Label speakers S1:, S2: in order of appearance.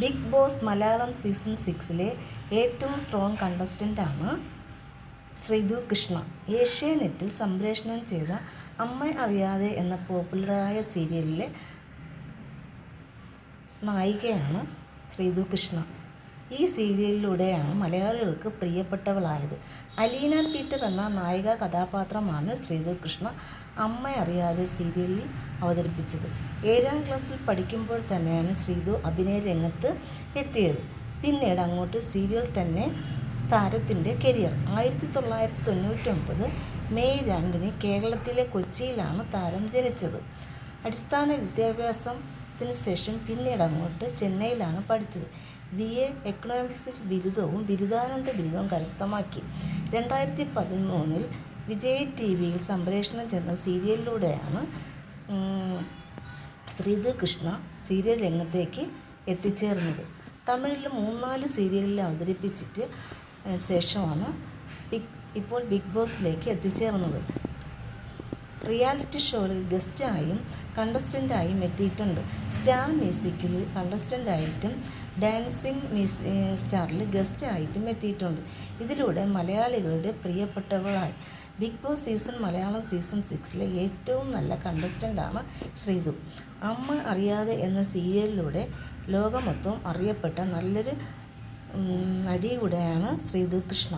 S1: Big boss Malayalam season സിക്സിലെ ഏറ്റവും strong കണ്ടസ്റ്റന്റാണ് Sreethu Krishna. ഏഷ്യാനെറ്റിൽ സംപ്രേഷണം ചെയ്ത അമ്മ അറിയാതെ എന്ന പോപ്പുലറായ സീരിയലിലെ നായികയാണ് ശ്രീതു കൃഷ്ണ. ഈ സീരിയലിലൂടെയാണ് മലയാളികൾക്ക് പ്രിയപ്പെട്ടവളായത്. അലീന പീറ്റർ എന്ന നായിക കഥാപാത്രമാണ് ശ്രീതു കൃഷ്ണ അമ്മ അറിയാതെ സീരിയലിൽ അവതരിപ്പിച്ചത്. ഏഴാം ക്ലാസ്സിൽ പഠിക്കുമ്പോൾ തന്നെയാണ് ശ്രീധു അഭിനയ രംഗത്ത് എത്തിയത്. പിന്നീട് അങ്ങോട്ട് സീരിയൽ തന്നെ താരത്തിന്റെ കരിയർ. ആയിരത്തി തൊള്ളായിരത്തി തൊണ്ണൂറ്റി ഒമ്പത് മെയ് രണ്ടിന് കേരളത്തിലെ കൊച്ചിയിലാണ് താരം ജനിച്ചത്. അടിസ്ഥാന വിദ്യാഭ്യാസത്തിന് ശേഷം പിന്നീട് അങ്ങോട്ട് ചെന്നൈയിലാണ് പഠിച്ചത്. ബി എ എക്കണോമിക്സിൽ ബിരുദവും ബിരുദാനന്ദ ബിരുദവും കരസ്ഥമാക്കി. രണ്ടായിരത്തി പതിമൂന്നിൽ വിജയ് ടി വിയിൽ സംപ്രേഷണം ചെന്ന സീരിയലിലൂടെയാണ് ശ്രീധു കൃഷ്ണ സീരിയൽ രംഗത്തേക്ക് എത്തിച്ചേർന്നത്. തമിഴിൽ മൂന്നാൽ സീരിയലിൽ അവതരിപ്പിച്ചിട്ട് ശേഷമാണ് ഇപ്പോൾ ബിഗ് ബോസിലേക്ക് എത്തിച്ചേർന്നത്. റിയാലിറ്റി ഷോയിൽ ഗസ്റ്റായും കണ്ടസ്റ്റന്റായും എത്തിയിട്ടുണ്ട്. സ്റ്റാർ മ്യൂസിക്കിൽ കണ്ടസ്റ്റന്റായിട്ടും ഡാൻസിങ് മ്യൂസി സ്റ്റാറിൽ ഗസ്റ്റായിട്ടും എത്തിയിട്ടുണ്ട്. ഇതിലൂടെ മലയാളികളുടെ പ്രിയപ്പെട്ടവളായി. Bigg Boss season Malayalam season സിക്സിലെ ഏറ്റവും നല്ല കണ്ടസ്റ്റന്റാണ് ശ്രീതു. അമ്മ അറിയാതെ എന്ന സീരിയലിലൂടെ ലോകമൊത്തം അറിയപ്പെട്ട നല്ലൊരു നടിയുടെയാണ് നടി ശ്രീതു കൃഷ്ണ.